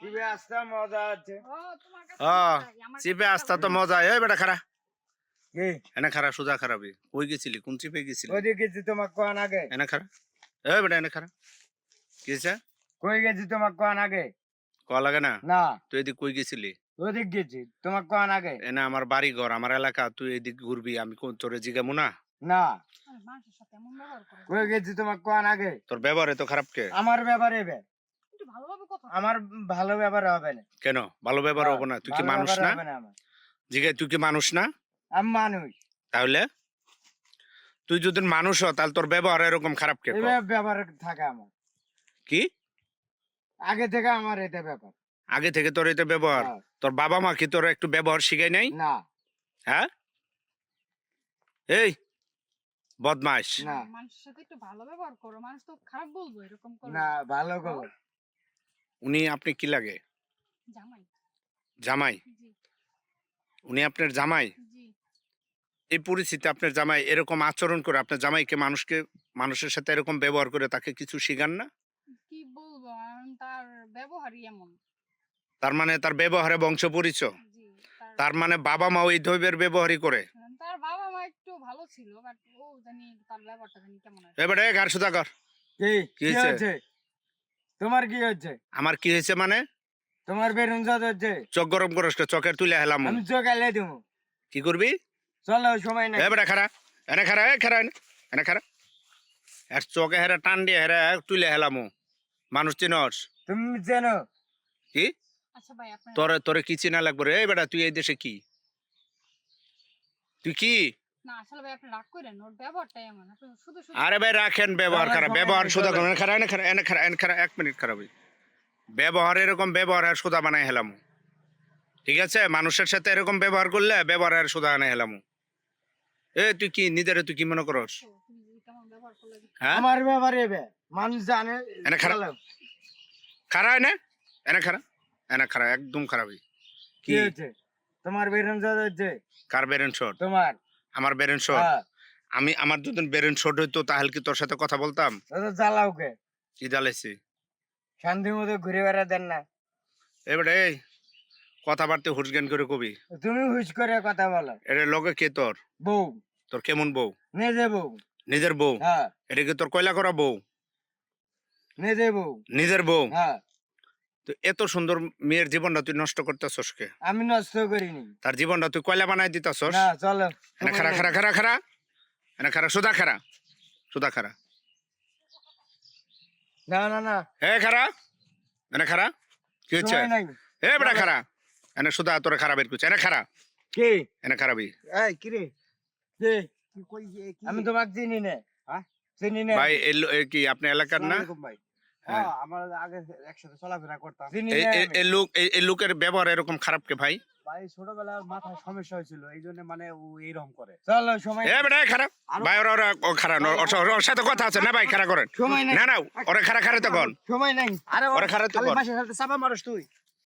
চিপা আসতে মজা আছে। ও তোমার কাছে মজা, আমার চিপে কাছে তো মজা এই বেটা খারা কি? এনে খারা সোজা খারাপি কই গেছিলি? কোন চিপে গেছিলি? ওই গেছি তোমার কোন আগে। এনে খারা এই বেটা এনে খারা কই গেছি তোমার কোন আগে? ক লাগে না? না। তুই এদিক কই গেছিলি? ওদিক গেছি তোমার কোন আগে। এনে আমার বাড়ি ঘর আমার এলাকা তুই এদিক ঘুরবি আমি কোন তোরে জিগামু না? না। মানুষের সাথে এমন ব্যবহার করে কই গেছি তোমার কোন আগে? তোর ব্যবহার এত খারাপ কে? আমার ব্যাপারে বে একটু ভালোভাবে কথা আমার ভালো ব্যাপার হবে না। কেন? ভালো ব্যবহার হব না? তুই কি মানুষ না? জিগে তুই কি মানুষ না? আমি মানুষ। তাহলে? তুই যদি মানুষ হ তাহলে তোর ব্যবহার এরকম খারাপ কে? ব্যাপার থাকে আমার। কি? আগে থেকে আমার এটা ব্যাপার আগে থেকে তোর এতে ব্যবহার? হ্যাঁ। তোর বাবা মা কি তোর একটু ব্যবহার শিখাই নাই? না। হ্যাঁ? এই বদমাস না। মানুষের সাথে একটু ভালো ব্যবহার করো মানুষ তো খারাপ বলব এরকম করো না ভালো খবর উনি আপনি কি লাগে? জামাই। জামাই? উনি আপনার জামাই? এই পরিস্থিতি আপনার জামাই এরকম আচরণ করে আপনার জামাইকে মানুষকে মানুষের সাথে এরকম ব্যবহার করে তাকে কিছু শিখান না? কি বলব? তার ব্যবহারই এমন। তার মানে তার ব্যবহারে বংশ পরিচয় তার তার মানে বাবা মা ওই ধৈবের ব্যবহারই করে তার বাবা মা একটু ভালো ছিল বাট ও জানি তার ব্যাপারটা জানি কেমন আছে। এবারে ঘর সুদা কর। কি কি কি হয়েছে? তোমার কি হচ্ছে আমার কি হয়েছে মানে? তোমার বেরুন হচ্ছে চোখ গরম করস কে? চোখের তুলে হেলাম। আমি চোখালে দিব। কি করবি? চলো সময় নাই। এবারে খারা এনে খারা এ খারা এনে এনে খারা আর চোখে হেরা টান দিয়ে হেরা তুলে হেলামু। মানুষ চিনস। তুমি চেনো? কি? আচ্ছা ভাই আপনার তোরে তোরে কি চিনা লাগবে রে? বেটা তুই এই দেশে কি? তুই কি? আরে ভাই রাখেন ব্যবহার খারাপ ব্যবহার সোজা চলো। এনে খারা এনে খারা এনে খারা এনে খারা এক মিনিট খারাপ ব্যবহার এরকম ব্যবহার আর সোজা বানাই হেলাম। ঠিক আছে? মানুষের সাথে এরকম ব্যবহার করলে ব্যবহার আর সোজা বানাই হেলাম। এ তুই কি নিজের তুই কি মনে করস? হ্যাঁ? আমার ব্যাপারে বে মানুষ জানে এনে খারাপ। চলো। খারা এনে এনে খারা এনে খারা একদম খারাপ কি? হচ্ছে তোমার বেরুন যত হচ্ছে কার বেরেন শট? তোমার? আমার বেরেন শট। হ্যাঁ, আমি আমার যদি বেরেন শট হইতো তাহলে কি তোর সাথে কথা বলতাম? জ্বালাও কে? কি জ্বালাইছি? শান্তি মতো ঘুরে বেড়া দেন না। এবারে এই কথাবার্তা হুসজ্ঞান করে কবি। তুমি হুশ করে কথা বলো। এটা লগে কে তোর? বউ। তোর কেমন বউ? নিজে বউ। নিজের বউ? হ্যাঁ। এটা কি তোর কয়লা করা বউ? নিজে বউ। নিজের বউ? হ্যাঁ। তো এত সুন্দর মেয়ের জীবনটা তুই নষ্ট করতেছস কে? আমি নষ্ট করিনি। তার জীবনটা তুই কয়লা বানাই দিতেছস? না চলো এনে খারা খারা খারা খারা এনে খারা সুদা খারা সুদা খারা না না না। হে খারা এনে খারা কি হচ্ছে? নাই। হে খারা এনে সুদা তোরে খারাপ বের করছে। এনে খারা কি? এনে খারাপই এই কি কি? কই আমি তোমাকে চিনি না। হ্যাঁ? চিনি না। ভাই এই কি আপনি এলাকার না? ভাই। আমরা আগে একসাথে চলাফেরা করতাম। এই না এই- আমি। এই লোক এই- এই লোকের ব্যবহার এরকম খারাপ কে ভাই? ভাই ছোটবেলার মাথায় সমস্যা হয়েছিল এই জন্য মানে ও এইরকম করে। চল সময় এ বেটা খারাপ ভাই ওরা ওরা ও খারাপ ওর- সাথে কথা আছে না ভাই খারাপ করেন। সময় নাই। না না ওরে খারাপ খারাপ তখন সময় নাই। আরে ওরে খারাপ তখন খালি মাসে সাথে চাপা মারস তুই।